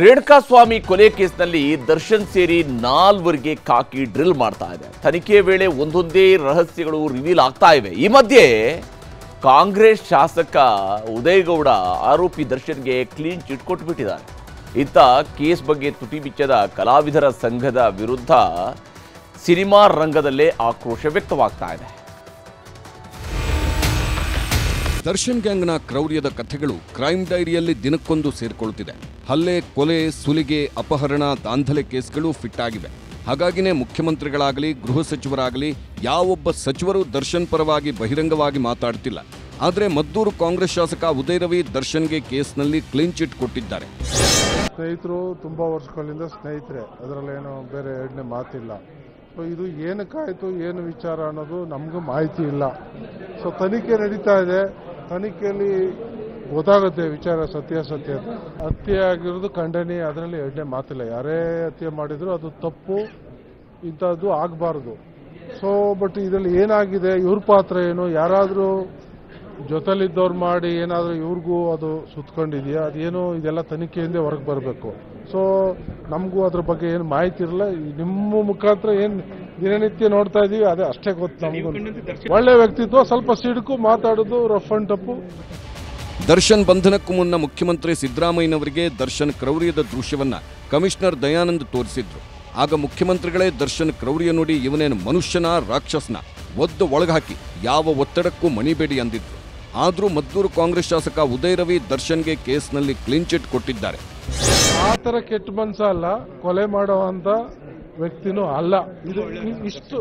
ರೇಣುಕಾ ಸ್ವಾಮಿ ಕೊಲೆ ಕೇಸ್ನಲ್ಲಿ ದರ್ಶನ್ ಸೇರಿ ನಾಲ್ವರಿಗೆ ಕಾಕಿ ಡ್ರಿಲ್ ಮಾಡ್ತಾ ಇದೆ. ತನಿಖೆ ವೇಳೆ ಒಂದೊಂದೇ ರಹಸ್ಯಗಳು ರಿವೀಲ್ ಆಗ್ತಾ ಇವೆ. ಈ ಮಧ್ಯೆ ಕಾಂಗ್ರೆಸ್ ಶಾಸಕ ಉದಯಗೌಡ ಆರೋಪಿ ದರ್ಶನ್ಗೆ ಕ್ಲೀನ್ ಚಿಟ್ ಕೊಟ್ಟುಬಿಟ್ಟಿದ್ದಾರೆ ಇತ್ತ ಕೇಸ್ ಬಗ್ಗೆ ತುಟಿ ಬಿಚ್ಚದ ಕಲಾವಿದರ ಸಂಘದ ವಿರುದ್ಧ ಸಿನಿಮಾ ರಂಗದಲ್ಲೇ ಆಕ್ರೋಶ ವ್ಯಕ್ತವಾಗ್ತಾ ಇದೆ. ದರ್ಶನ್ ಗ್ಯಾಂಗ್ನ ಕ್ರೌರ್ಯದ ಕಥೆಗಳು ಕ್ರೈಮ್ ಡೈರಿಯಲ್ಲಿ ದಿನಕ್ಕೊಂದು ಸೇರ್ಕೊಳ್ತಿದೆ. ಹಲ್ಲೆ, ಕೊಲೆ, ಸುಲಿಗೆ, ಅಪಹರಣ, ದಾಂಧಲೆ ಕೇಸ್ಗಳು ಫಿಟ್ ಆಗಿವೆ ಹಾಗಾಗಿನೇ ಮುಖ್ಯಮಂತ್ರಿಗಳಾಗಲಿ, ಗೃಹ ಸಚಿವರಾಗಲಿ ಯಾವೊಬ್ಬ ಸಚಿವರು ದರ್ಶನ್ ಪರವಾಗಿ ಬಹಿರಂಗವಾಗಿ ಮಾತಾಡ್ತಿಲ್ಲ. ಆದರೆ ಮದ್ದೂರು ಕಾಂಗ್ರೆಸ್ ಶಾಸಕ ಉದಯ ರವಿ ದರ್ಶನ್ಗೆ ಕೇಸ್ನಲ್ಲಿ ಕ್ಲೀನ್ ಚಿಟ್ ಕೊಟ್ಟಿದ್ದಾರೆ. ಸ್ನೇಹಿತರು, ತುಂಬ ವರ್ಷಗಳಿಂದ ಸ್ನೇಹಿತರೆ ಅದರಲ್ಲೇನು ಬೇರೆ ಎರಡನೇ ಮಾತಿಲ್ಲ. ಸೊ ಇದು ಏನಕ್ಕಾಯಿತು, ಏನು ವಿಚಾರ ಅನ್ನೋದು ನಮಗೂ ಮಾಹಿತಿ ಇಲ್ಲ. ಸೊ ತನಿಖೆ ನಡೀತಾ ಇದೆ. ತನಿಖೆಯಲ್ಲಿ ಗೊತ್ತಾಗುತ್ತೆ ವಿಚಾರ ಸತ್ಯಾಸತ್ಯ ಅಂತ. ಹತ್ಯೆ ಆಗಿರೋದು ಖಂಡನೆ, ಅದರಲ್ಲಿ ಎರಡನೇ ಮಾತಿಲ್ಲ. ಯಾರೇ ಹತ್ಯೆ ಮಾಡಿದ್ರು ಅದು ತಪ್ಪು, ಇಂಥದ್ದು ಆಗಬಾರ್ದು. ಸೊ ಬಟ್ ಇದರಲ್ಲಿ ಏನಾಗಿದೆ, ಇವ್ರ ಪಾತ್ರ ಏನು, ಯಾರಾದರೂ ಜೊತೆಲಿದ್ದವ್ರು ಮಾಡಿ ಏನಾದರೂ ಇವ್ರಿಗೂ ಅದು ಸುತ್ಕೊಂಡಿದೆಯಾ, ಅದೇನು ಇದೆಲ್ಲ ತನಿಖೆಯಿಂದ ಹೊರಗೆ ಬರಬೇಕು. ಸೊ ನಮಗೂ ಅದ್ರ ಬಗ್ಗೆ ಏನು ಮಾಹಿತಿ ಇರಲ್ಲ ನಿಮ್ಮ ಮುಖಾಂತರ ಏನು ದಿನನಿತ್ಯ ನೋಡ್ತಾ ಇದೀವಿ ಅದೇ ಅಷ್ಟೇ ಗೊತ್ತು ನಮಗೂ. ಒಳ್ಳೆ ವ್ಯಕ್ತಿತ್ವ ಸ್ವಲ್ಪ ಸಿಡುಕು ಮಾತಾಡೋದು ರಫ್ ಅಂಡ್ ಟಪ್ಪು ದರ್ಶನ್ ಬಂಧನಕ್ಕೂ ಮುನ್ನ ಮುಖ್ಯಮಂತ್ರಿ ಸಿದ್ದರಾಮಯ್ಯನವರಿಗೆ ದರ್ಶನ್ ಕ್ರೌರ್ಯದ ದೃಶ್ಯವನ್ನ ಕಮಿಷನರ್ ದಯಾನಂದ್ ತೋರಿಸಿದ್ರು. ಆಗ ಮುಖ್ಯಮಂತ್ರಿಗಳೇ ದರ್ಶನ್ ಕ್ರೌರ್ಯ ನೋಡಿ ಇವನೇನು ಮನುಷ್ಯನ ರಾಕ್ಷಸನ ಒದ್ದು ಒಳಗಾಕಿ ಯಾವ ಒತ್ತಡಕ್ಕೂ ಮಣಿಬೇಡಿ ಅಂದಿದ್ರು. ಆದರೂ ಮದ್ದೂರು ಕಾಂಗ್ರೆಸ್ ಶಾಸಕ ಉದಯ ರವಿ ದರ್ಶನ್ಗೆ ಕೇಸ್ನಲ್ಲಿ ಕ್ಲೀನ್ ಚಿಟ್ ಕೊಟ್ಟಿದ್ದಾರೆ. ಆ ಥರ ಕೆಟ್ಟ ಮನ್ಸ ಅಲ್ಲ ಕೊಲೆ ಮಾಡುವಂತ ವ್ಯಕ್ತಿನೂ ಅಲ್ಲ. ಇದು ಇಷ್ಟು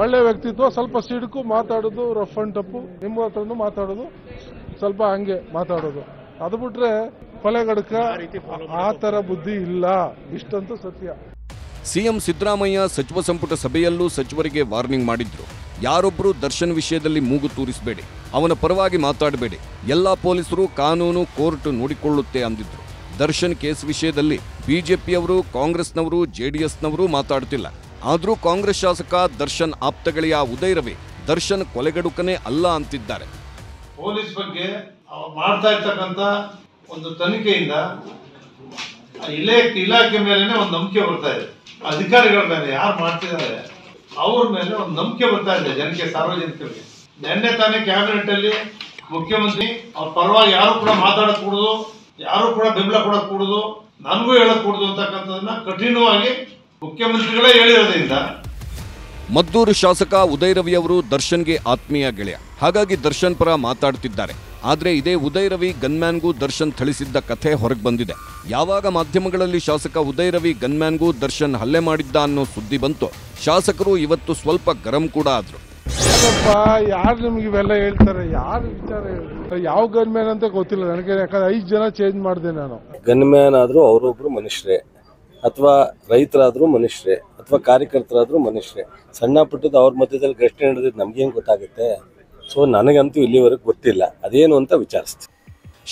ಒಳ್ಳೆ ವ್ಯಕ್ತಿತ್ವ ಸ್ವಲ್ಪ ಸಿಡುಕು ಮಾತಾಡೋದು ರಫ್ ಅಂಡ್ ಟಪ್ಪು ನಿಮ್ಮ ಹತ್ರನೂ ಮಾತಾಡೋದು ಸ್ವಲ್ಪ ಹಂಗೆ ಮಾತಾಡೋದು. ಅದು ಬಿಟ್ರೆ ಕೊಲೆಗಡಕ ಆ ಥರ ಬುದ್ಧಿ ಇಲ್ಲ. ಇಷ್ಟಂತೂ ಸತ್ಯ. ಸಿಎಂ ಸಿದ್ದರಾಮಯ್ಯ ಸಚಿವ ಸಂಪುಟ ಸಭೆಯಲ್ಲೂ ಸಚಿವರಿಗೆ ವಾರ್ನಿಂಗ್ ಮಾಡಿದ್ರು. ಯಾರೊಬ್ಬರು ದರ್ಶನ್ ವಿಷಯದಲ್ಲಿ ಮೂಗು ತೂರಿಸಬೇಡಿ. ಅವನ ಪರವಾಗಿ ಮಾತಾಡಬೇಡಿ. ಎಲ್ಲಾ ಪೊಲೀಸರು ಕಾನೂನು ಕೋರ್ಟ್ ನೋಡಿಕೊಳ್ಳುತ್ತೆ ಅಂದಿದ್ರು. ದರ್ಶನ್ ಕೇಸ್ ವಿಷಯದಲ್ಲಿ ಬಿಜೆಪಿಯವರು, ಕಾಂಗ್ರೆಸ್ನವರು, ಜೆಡಿಎಸ್ನವರು ಮಾತಾಡ್ತಿಲ್ಲ. ಆದರೂ ಕಾಂಗ್ರೆಸ್ ಶಾಸಕ ದರ್ಶನ್ ಆಪ್ತಗಳೆಯ ಉದಯ್ ರವಿ ದರ್ಶನ್ ಕೊಲೆಗಡುಕನೇ ಅಲ್ಲ ಅಂತಿದ್ದಾರೆ. ಪೊಲೀಸ್ ಬಗ್ಗೆ ಮಾಡ್ತಾ ಇರ್ತಕ್ಕಂಥ ಒಂದು ತನಿಖೆಯಿಂದ ಇಲಾಖೆ ಮೇಲೆ ಒಂದು ನಂಬಿಕೆ ಬರ್ತಾ ಇದೆ. ಅಧಿಕಾರಿಗಳ ಮೇಲೆ ಯಾರು ಮಾಡ್ತಿದ್ದಾರೆ, ಅವ್ರ ಮೇಲೆ ಒಂದು ನಂಬಿಕೆ ಬರ್ತಾ ಇದೆ ಜನಕ್ಕೆ, ಸಾರ್ವಜನಿಕರಿಗೆ. ನಿನ್ನೆ ತಾನೇ ಕ್ಯಾಬಿನೆಟ್ ಅಲ್ಲಿ ಮುಖ್ಯಮಂತ್ರಿ ಅವ್ರ ಪರವಾಗಿ ಯಾರು ಕೂಡ ಮಾತಾಡಕ್ ಕೂಡುದು ಯಾರು ಕೂಡ ಬೆಂಬಲ ಕೊಡಕ್ ನನಗೂ ಹೇಳಕ್ ಅಂತಕ್ಕಂಥದನ್ನ ಕಠಿಣವಾಗಿ ಮುಖ್ಯಮಂತ್ರಿಗಳೇ ಹೇಳಿರೋದ್ರಿಂದ. ಮದ್ದೂರು ಶಾಸಕ ಉದಯ್ ರವಿ ಅವರು ದರ್ಶನ್ಗೆ ಆತ್ಮೀಯ ಗೆಳೆಯ. ಹಾಗಾಗಿ ದರ್ಶನ್ ಪರ ಮಾತಾಡ್ತಿದ್ದಾರೆ. ಆದರೆ ಇದೇ ಉದಯ್ ರವಿ ಗನ್ಮ್ಯಾನ್ಗೂ ದರ್ಶನ್ ಥಳಿಸಿದ್ದ ಕಥೆ ಹೊರಗೆ ಬಂದಿದೆ. ಯಾವಾಗ ಮಾಧ್ಯಮಗಳಲ್ಲಿ ಶಾಸಕ ಉದಯ್ ರವಿ ಗನ್ಮ್ಯಾನ್ಗೂ ದರ್ಶನ್ ಹಲ್ಲೆ ಮಾಡಿದ್ದ ಅನ್ನೋ ಸುದ್ದಿ ಬಂತು, ಶಾಸಕರು ಇವತ್ತು ಸ್ವಲ್ಪ ಗರಂ ಕೂಡ ಆದ್ರು. ಯಾರಪ್ಪ ಯಾರು ನಿಮ್ಗೆ ಇವೆಲ್ಲ ಹೇಳ್ತಾರೆ? ಯಾರು ವಿಚಾರ ಹೇಳ್ತಾರೆ ಯಾವ ಗನ್ಮ್ಯಾನ್ ಅಂತ ಗೊತ್ತಿಲ್ಲ ನನಗೆ ಯಾಕಂದ್ರೆ ಐದು ಜನ ಚೇಂಜ್ ಮಾಡಿದೆ ನಾನು. ಗನ್ಮ್ಯಾನ್ ಆದರೂ ಅವರೊಬ್ರು ಮನುಷ್ಯರೇ. ಅಥವಾ ರೈತರಾದರೂ ಮನುಷ್ಯರೇ ಅಥವಾ ಕಾರ್ಯಕರ್ತರಾದರೂ ಮನುಷ್ಯರೇ. ಸಣ್ಣ ಪುಟ್ಟದ ಅವ್ರ ಮಧ್ಯದಲ್ಲಿ ಘರ್ಷಣೆ ನಡೆದಿದ್ದು ನಮ್ಗೇನು ಗೊತ್ತಾಗುತ್ತೆ? ಸೊ ನನಗಂತೂ ಇಲ್ಲಿವರೆಗೆ ಗೊತ್ತಿಲ್ಲ. ಅದೇನು ಅಂತ ವಿಚಾರಿಸ್ತೀನಿ.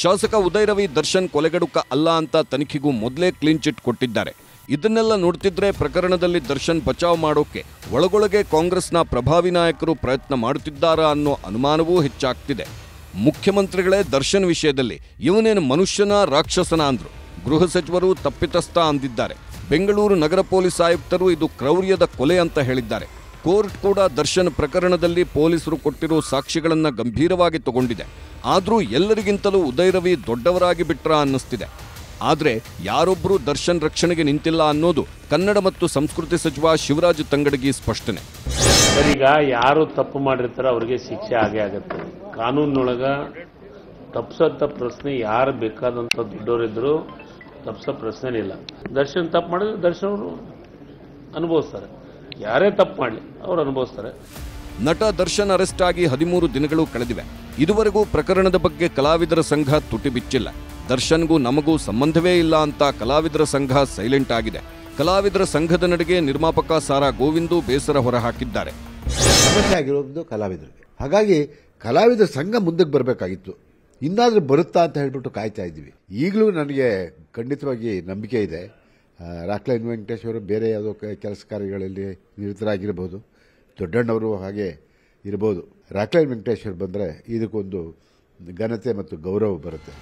ಶಾಸಕ ಉದಯ ರವಿ ದರ್ಶನ್ ಕೊಲೆಗಡುಕ ಅಲ್ಲ ಅಂತ ತನಿಖೆಗೂ ಮೊದಲೇ ಕ್ಲೀನ್ ಚಿಟ್ ಕೊಟ್ಟಿದ್ದಾರೆ. ಇದನ್ನೆಲ್ಲ ನೋಡ್ತಿದ್ರೆ ಪ್ರಕರಣದಲ್ಲಿ ದರ್ಶನ್ ಬಚಾವ್ ಮಾಡೋಕೆ ಒಳಗೊಳಗೆ ಕಾಂಗ್ರೆಸ್ನ ಪ್ರಭಾವಿ ನಾಯಕರು ಪ್ರಯತ್ನ ಮಾಡುತ್ತಿದ್ದಾರಾ ಅನ್ನೋ ಅನುಮಾನವೂ ಹೆಚ್ಚಾಗ್ತಿದೆ. ಮುಖ್ಯಮಂತ್ರಿಗಳೇ ದರ್ಶನ್ ವಿಷಯದಲ್ಲಿ ಇವನೇನು ಮನುಷ್ಯನ, ರಾಕ್ಷಸನ ಅಂದ್ರು. ಗೃಹ ಸಚಿವರು ತಪ್ಪಿತಸ್ಥ ಅಂದಿದ್ದಾರೆ. ಬೆಂಗಳೂರು ನಗರ ಪೊಲೀಸ್ ಆಯುಕ್ತರು ಇದು ಕ್ರೌರ್ಯದ ಕೊಲೆ ಅಂತ ಹೇಳಿದ್ದಾರೆ. ಕೋರ್ಟ್ ಕೂಡ ದರ್ಶನ್ ಪ್ರಕರಣದಲ್ಲಿ ಪೊಲೀಸರು ಕೊಟ್ಟಿರೋ ಸಾಕ್ಷಿಗಳನ್ನು ಗಂಭೀರವಾಗಿ ತಗೊಂಡಿದೆ. ಆದರೂ ಎಲ್ಲರಿಗಿಂತಲೂ ಉದಯರವಿ ದೊಡ್ಡವರಾಗಿ ಬಿಟ್ರ ಅನ್ನಿಸ್ತಿದೆ. ಆದ್ರೆ ಯಾರೊಬ್ಬರೂ ದರ್ಶನ್ ರಕ್ಷಣೆಗೆ ನಿಂತಿಲ್ಲ ಅನ್ನೋದು ಕನ್ನಡ ಮತ್ತು ಸಂಸ್ಕೃತಿ ಸಚಿವ ಶಿವರಾಜ್ ತಂಗಡಗಿ ಸ್ಪಷ್ಟನೆ. ಈಗ ಯಾರು ತಪ್ಪು ಮಾಡಿರ್ತಾರೋ ಅವರಿಗೆ ಶಿಕ್ಷೆ ಆಗೇ ಆಗುತ್ತೆ. ಕಾನೂನಿನೊಳಗ ತಪ್ಪಿಸೋಂಥ ಪ್ರಶ್ನೆ ಯಾರು ಬೇಕಾದಂಥ ದೊಡ್ಡವರಿದ್ರು ತಪ್ಪಿಸೋ ಪ್ರಶ್ನೆ ಇಲ್ಲ. ದರ್ಶನ್ ತಪ್ಪು ಮಾಡಿದ್ರೆ ದರ್ಶನ್ ಅವರು ಅನುಭವಿಸ್ತಾರೆ. ಯಾರೇ ತಪ್ಪು ಮಾಡಲಿ ಅವರು ಅನುಭವಿಸ್ತಾರೆ. ನಟ ದರ್ಶನ್ ಅರೆಸ್ಟ್ ಆಗಿ ಹದಿಮೂರು ದಿನಗಳು ಕಳೆದಿವೆ. ಇದುವರೆಗೂ ಪ್ರಕರಣದ ಬಗ್ಗೆ ಕಲಾವಿದರ ಸಂಘ ತುಟಿ ಬಿಚ್ಚಿಲ್ಲ. ದರ್ಶನ್ಗೂ ನಮಗೂ ಸಂಬಂಧವೇ ಇಲ್ಲ ಅಂತ ಕಲಾವಿದರ ಸಂಘ ಸೈಲೆಂಟ್ ಆಗಿದೆ. ಕಲಾವಿದರ ಸಂಘದ ನಡೆಗೆ ನಿರ್ಮಾಪಕ ಸಾರಾ ಗೋವಿಂದು ಬೇಸರ ಹೊರಹಾಕಿದ್ದಾರೆ. ಸಮಸ್ಯೆ ಆಗಿರೋದು ಕಲಾವಿದರಿಗೆ. ಹಾಗಾಗಿ ಕಲಾವಿದರ ಸಂಘ ಮುಂದಕ್ಕೆ ಬರಬೇಕಾಗಿತ್ತು. ಇನ್ನಾದರೂ ಬರುತ್ತಾ ಅಂತ ಹೇಳ್ಬಿಟ್ಟು ಕಾಯ್ತಾ ಇದ್ದೀವಿ. ಈಗಲೂ ನನಗೆ ಖಂಡಿತವಾಗಿ ನಂಬಿಕೆ ಇದೆ. ರಾಕ್ಲೈನ್ ವೆಂಕಟೇಶ್ ಅವರು ಬೇರೆ ಯಾವುದೋ ಕೆಲಸ ಕಾರ್ಯಗಳಲ್ಲಿ ನಿರತರಾಗಿರ್ಬೋದು. ದೊಡ್ಡಣ್ಣವರು ಹಾಗೆ ಇರ್ಬೋದು. ರಾಕ್ಲೈನ್ ವೆಂಕಟೇಶ್ವರ್ ಬಂದರೆ ಇದಕ್ಕೊಂದು ಘನತೆ ಮತ್ತು ಗೌರವ ಬರುತ್ತೆ.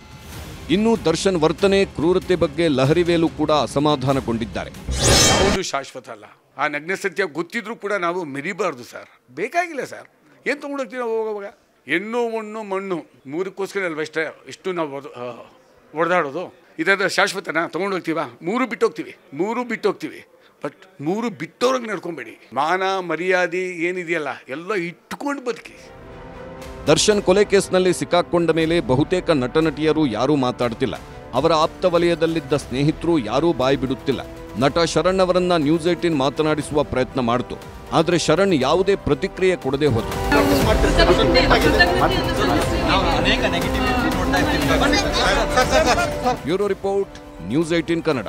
ಇನ್ನು ದರ್ಶನ್ ವರ್ತನೆ, ಕ್ರೂರತೆ ಬಗ್ಗೆ ಲಹರಿವೇಲು ಕೂಡ ಅಸಮಾಧಾನಗೊಂಡಿದ್ದಾರೆ. ಯಾವುದು ಶಾಶ್ವತ ಅಲ್ಲ. ಆ ನಗ್ನ ಸತ್ಯ ಗೊತ್ತಿದ್ರೂ ಕೂಡ ನಾವು ಮೆರಿಬಾರ್ದು ಸರ್. ಬೇಕಾಗಿಲ್ಲ ಸರ್. ಏನು ತೊಗೊಂಡೋಗ್ತೀವಿ ನಾವು ಹೋಗುವಾಗ ಹೆಣ್ಣು, ಮಣ್ಣು ಮಣ್ಣು. ಮೂರಕ್ಕೋಸ್ಕರ ಅಲ್ವಾ ಇಷ್ಟ? ಇಷ್ಟು ನಾವು ಹೊಡೆದಾಡೋದು ಇದಾದ ಶಾಶ್ವತನ? ತೊಗೊಂಡೋಗ್ತೀವಾ? ಮೂರು ಬಿಟ್ಟು ಹೋಗ್ತೀವಿ ಮೂರು ಬಿಟ್ಟು ಹೋಗ್ತೀವಿ ಬಟ್ ಮೂರು ಬಿಟ್ಟೋರಂಗೆ ನಡ್ಕೊಬೇಡಿ. ಮಾನ, ಮರ್ಯಾದೆ ಏನಿದೆಯಲ್ಲ, ಎಲ್ಲ ಇಟ್ಕೊಂಡು ಬದುಕಿ. ದರ್ಶನ್ ಕೊಲೆ ಕೇಸ್ನಲ್ಲಿ ಸಿಕ್ಕಾಕೊಂಡ ಮೇಲೆ ಬಹುತೇಕ ನಟನಟಿಯರು ಯಾರೂ ಮಾತಾಡ್ತಿಲ್ಲ. ಅವರ ಆಪ್ತ ವಲಯದಲ್ಲಿದ್ದ ಸ್ನೇಹಿತರು ಯಾರೂ ಬಾಯಿ ಬಿಡುತ್ತಿಲ್ಲ. ನಟ ಶರಣ್ ಅವರನ್ನ ನ್ಯೂಸ್ ಏಟೀನ್ ಮಾತನಾಡಿಸುವ ಪ್ರಯತ್ನ ಮಾಡಿತು. ಆದರೆ ಶರಣ್ ಯಾವುದೇ ಪ್ರತಿಕ್ರಿಯೆ ಕೊಡದೆ ಹೋದರು. Bureau report, news eighteen Kannada.